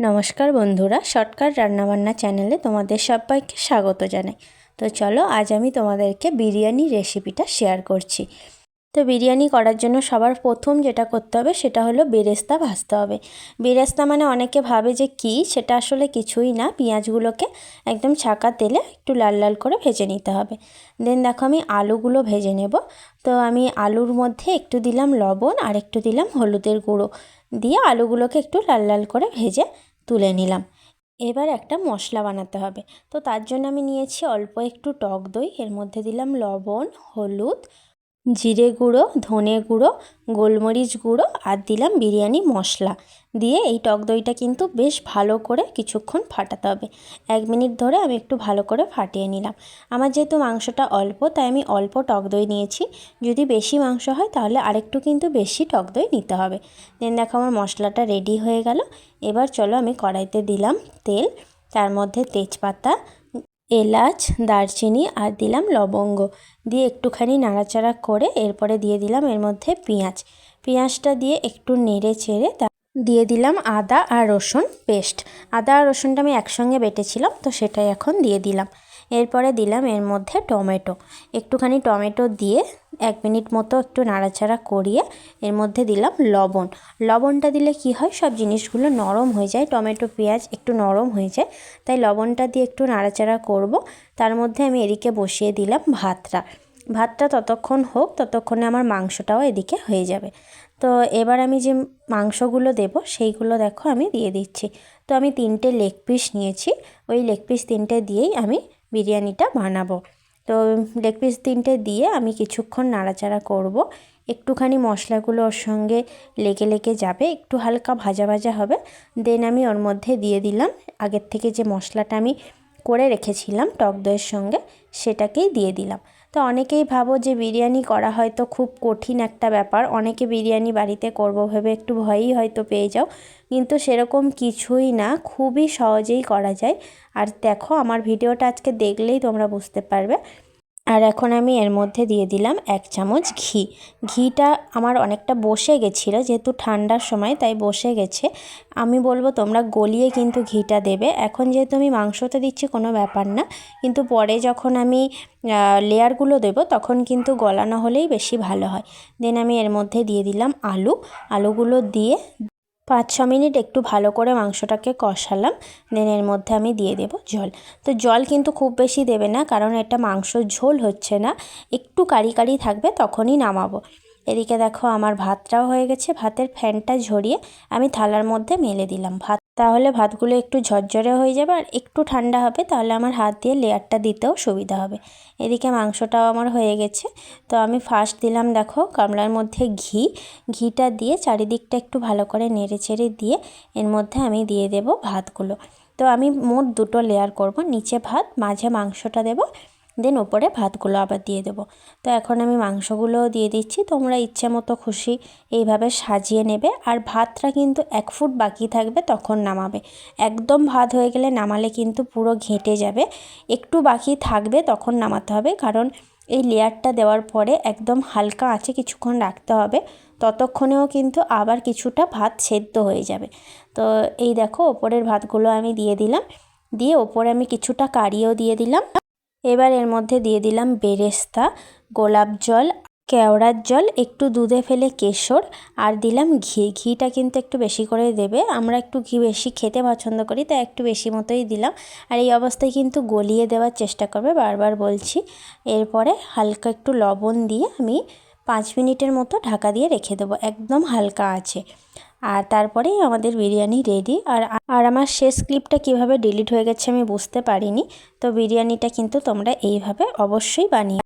নমস্কার বন্ধুরা, শর্টকাট রান্নাবান্না চ্যানেলে তোমাদের সবাইকে স্বাগত জানাই। তো চলো, আজ আমি তোমাদেরকে বিরিয়ানি রেসিপিটা শেয়ার করছি। তো বিরিয়ানি করার জন্য সবার প্রথম যেটা করতে হবে, সেটা হলো বেরেস্তা ভাজতে হবে। বেরেস্তা মানে অনেকে ভাবে যে কি, সেটা আসলে কিছুই না। পেঁয়াজগুলোকে একদম ছাকা তেলে একটু লাল লাল করে ভেজে নিতে হবে। দেন দেখো, আমি আলুগুলো ভেজে নেব। তো আমি আলুর মধ্যে একটু দিলাম লবণ আর একটু দিলাম হলুদের গুঁড়ো। দিয়ে আলুগুলোকে একটু লাল লাল করে ভেজে তুলে নিলাম। এবার একটা মশলা বানাতে হবে। তো তার জন্য আমি নিয়েছি অল্প একটু টক দই, এর মধ্যে দিলাম লবণ, হলুদ জিরে গুঁড়ো, ধনে গুঁড়ো, গোলমরিচ গুঁড়ো আর দিলাম বিরিয়ানি মশলা। দিয়ে এই টক দইটা কিন্তু বেশ ভালো করে কিছুক্ষণ ফাটাতে হবে। এক মিনিট ধরে আমি একটু ভালো করে ফাটিয়ে নিলাম। আমার যেহেতু মাংসটা অল্প, তাই আমি অল্প টক দই নিয়েছি। যদি বেশি মাংস হয় তাহলে আরেকটু কিন্তু বেশি টক দই নিতে হবে। দেন দেখো আমার মশলাটা রেডি হয়ে গেল। এবার চলো আমি কড়াইতে দিলাম তেল, তার মধ্যে তেজপাতা এলাচ, দারচিনি আর দিলাম লবঙ্গ। দিয়ে একটুখানি নাড়াচাড়া করে এরপরে দিয়ে দিলাম এর মধ্যে পেঁয়াজ। পেঁয়াজটা দিয়ে একটু নেড়ে চেড়ে দিয়ে দিলাম আদা আর রসুন পেস্ট। আদা আর রসুনটা আমি একসঙ্গে বেটেছিলাম, তো সেটাই এখন দিয়ে দিলাম। এরপরে দিলাম এর মধ্যে টমেটো। একটুখানি টমেটো দিয়ে এক মিনিট মতো একটু নাড়াচাড়া করিয়ে এর মধ্যে দিলাম লবণ। লবণটা দিলে কি হয়? সব জিনিসগুলো নরম হয়ে যায়। টমেটো, পেঁয়াজ একটু নরম হয়ে যায়। তাই লবণটা দিয়ে একটু নাড়াচাড়া করব। তার মধ্যে আমি এদিকে বসিয়ে দিলাম ভাতটা। ভাতটা ততক্ষণ হোক, ততক্ষণে আমার মাংসটাও এদিকে হয়ে যাবে। তো এবার আমি যে মাংসগুলো দেব, সেইগুলো দেখো আমি দিয়ে দিচ্ছি। তো আমি তিনটে লেগ পিস নিয়েছি। ওই লেগ পিস তিনটে দিয়েই আমি বিরিয়ানিটা বানাবো। তো লেগ পিস তিনটে দিয়ে আমি কিছুক্ষণ নাড়াচাড়া করব। একটুখানি মশলাগুলো ওর সঙ্গে লেগে লেগে যাবে, একটু হালকা ভাজা ভাজা হবে। দেন আমি ওর মধ্যে দিয়ে দিলাম, আগের থেকে যে মশলাটা আমি করে রেখেছিলাম টক দইয়ের সঙ্গে, সেটাকেই দিয়ে দিলাম। তো অনেকেই ভাবো যে বিরিয়ানি করা হয়তো খুব কঠিন একটা ব্যাপার। অনেকে বিরিয়ানি বাড়িতে করব ভেবে একটু ভয়ই হয়তো পেয়ে যাও। কিন্তু সেরকম কিছুই না, খুবই সহজেই করা যায়। আর দেখো, আমার ভিডিওটা আজকে দেখলেই তোমরা বুঝতে পারবে। আর এখন আমি এর মধ্যে দিয়ে দিলাম এক চামচ ঘি। ঘিটা আমার অনেকটা বসে গেছিল, যেহেতু ঠান্ডার সময়, তাই বসে গেছে। আমি বলব তোমরা গলিয়ে কিন্তু ঘিটা দেবে। এখন যেহেতু আমি মাংসতে দিচ্ছি কোনো ব্যাপার না, কিন্তু পরে যখন আমি লেয়ারগুলো দেব, তখন কিন্তু গলানো হলেই বেশি ভালো হয়। দেন আমি এর মধ্যে দিয়ে দিলাম আলু। আলুগুলো দিয়ে পাঁচ ছ মিনিট একটু ভালো করে মাংসটাকে কষালাম। দেন এর মধ্যে আমি দিয়ে দেব জল। তো জল কিন্তু খুব বেশি দেবে না, কারণ এটা মাংস ঝোল হচ্ছে না। একটু কারি কারি থাকবে তখনই নামাবো। এদিকে দেখো আমার ভাতটাও হয়ে গেছে, ভাতের ফ্যানটা ঝরিয়ে আমি থালার মধ্যে মেলে দিলাম ভাত। তাহলে ভাতগুলো একটু ঝরঝরে হয়ে যাবে আর একটু ঠান্ডা হবে, তাহলে আমার হাত দিয়ে লেয়ারটা দিতেও সুবিধা হবে। এদিকে মাংসটাও আমার হয়ে গেছে, তো আমি ফার্স্ট দিলাম দেখো গামলার মধ্যে ঘি। ঘিটা দিয়ে চারিদিকটা একটু ভালো করে নেড়ে চেড়ে দিয়ে এর মধ্যে আমি দিয়ে দেব ভাতগুলো। তো আমি মোট দুটো লেয়ার করব, নিচে ভাত, মাঝে মাংসটা দেব। দেন ওপরে ভাতগুলো আবার দিয়ে দেবো। তো এখন আমি মাংসগুলোও দিয়ে দিচ্ছি, তোমরা ইচ্ছে মতো খুশি এইভাবে সাজিয়ে নেবে। আর ভাতটা কিন্তু এক ফুট বাকি থাকবে তখন নামাবে। একদম ভাত হয়ে গেলে নামালে কিন্তু পুরো ঘেঁটে যাবে। একটু বাকি থাকবে তখন নামাতে হবে, কারণ এই লেয়ারটা দেওয়ার পরে একদম হালকা আছে কিছুক্ষণ রাখতে হবে। ততক্ষণেও কিন্তু আবার কিছুটা ভাত সেদ্ধ হয়ে যাবে। তো এই দেখো, ওপরের ভাতগুলো আমি দিয়ে দিলাম। দিয়ে ওপরে আমি কিছুটা কারিও দিয়ে দিলাম। এবার এর মধ্যে দিয়ে দিলাম বেরেস্তা, গোলাপ জল, কেওড়ার জল, একটু দুধে ফেলে কেশর আর দিলাম ঘি। ঘিটা কিন্তু একটু বেশি করে দেবে। আমরা একটু ঘি বেশি খেতে পছন্দ করি, তাই একটু বেশি মতোই দিলাম। আর এই অবস্থায় কিন্তু গলিয়ে দেওয়ার চেষ্টা করবে, বারবার বলছি। এরপরে হালকা একটু লবণ দিয়ে আমি পাঁচ মিনিটের মতো ঢাকা দিয়ে রেখে দেবো। একদম হালকা আছে। আর তারপরেই আমাদের বিরিয়ানি রেডি আর আর আমার শেষ ক্লিপটা কীভাবে ডিলিট হয়ে গেছে আমি বুঝতে পারিনি। তো বিরিয়ানিটা কিন্তু তোমরা এইভাবে অবশ্যই বানিয়ে